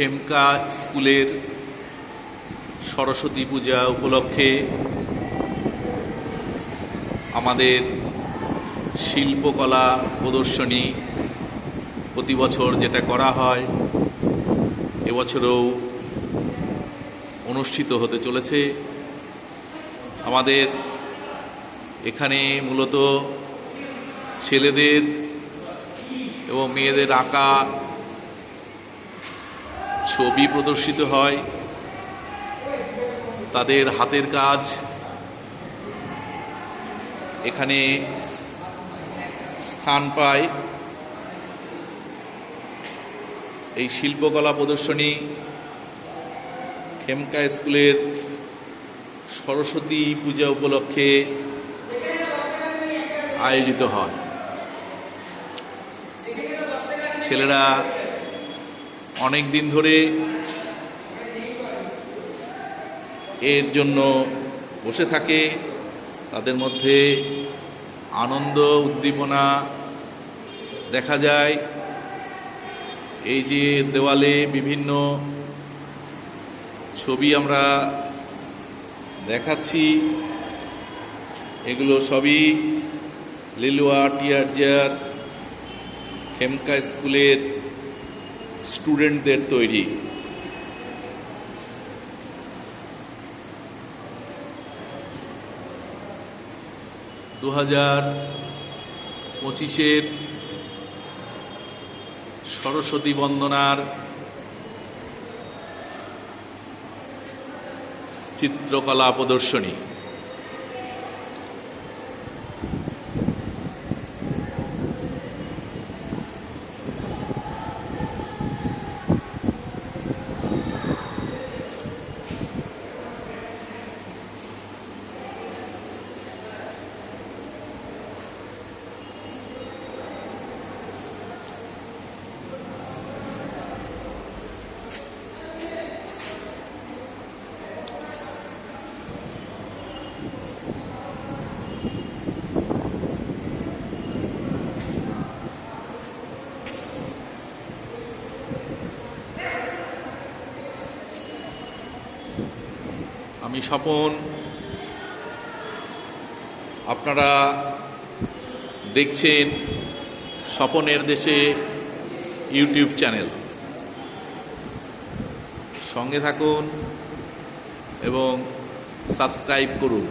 খেমকা স্কুলের সরস্বতী পূজা উপলক্ষে আমাদের শিল্পকলা প্রদর্শনী প্রতি বছর যেটা করা হয়, এবছরেও অনুষ্ঠিত হতে চলেছে। আমাদের এখানে মূলত ছেলেদের এবং মেয়েদের আঁকা ছবি প্রদর্শিত হয়, তাদের হাতের কাজ। এখানে স্থান পায় এই শিল্পকলা প্রদর্শনী খেমকা স্কুলের সরস্বতী পূজা উপলক্ষে আয়োজিত হয়। ছেলেরা অনেক দিন ধরে এর জন্য বসে থাকে, তাদের মধ্যে আনন্দ, উদ্দীপনা দেখা যায়। এই যে দেওয়ালে বিভিন্ন ছবি আমরা দেখাচ্ছি, এগুলো সবই লিলুয়া টিয়ারজার খেমকা স্কুলের স্টুডেন্টদের তৈরি। দু হাজার পঁচিশের সরস্বতী বন্দনার চিত্রকলা প্রদর্শনী। আমি স্বপন। আপনারা দেখছেন স্বপনের দেশে ইউটিউব চ্যানেল। সঙ্গে থাকুন এবং সাবস্ক্রাইব করুন।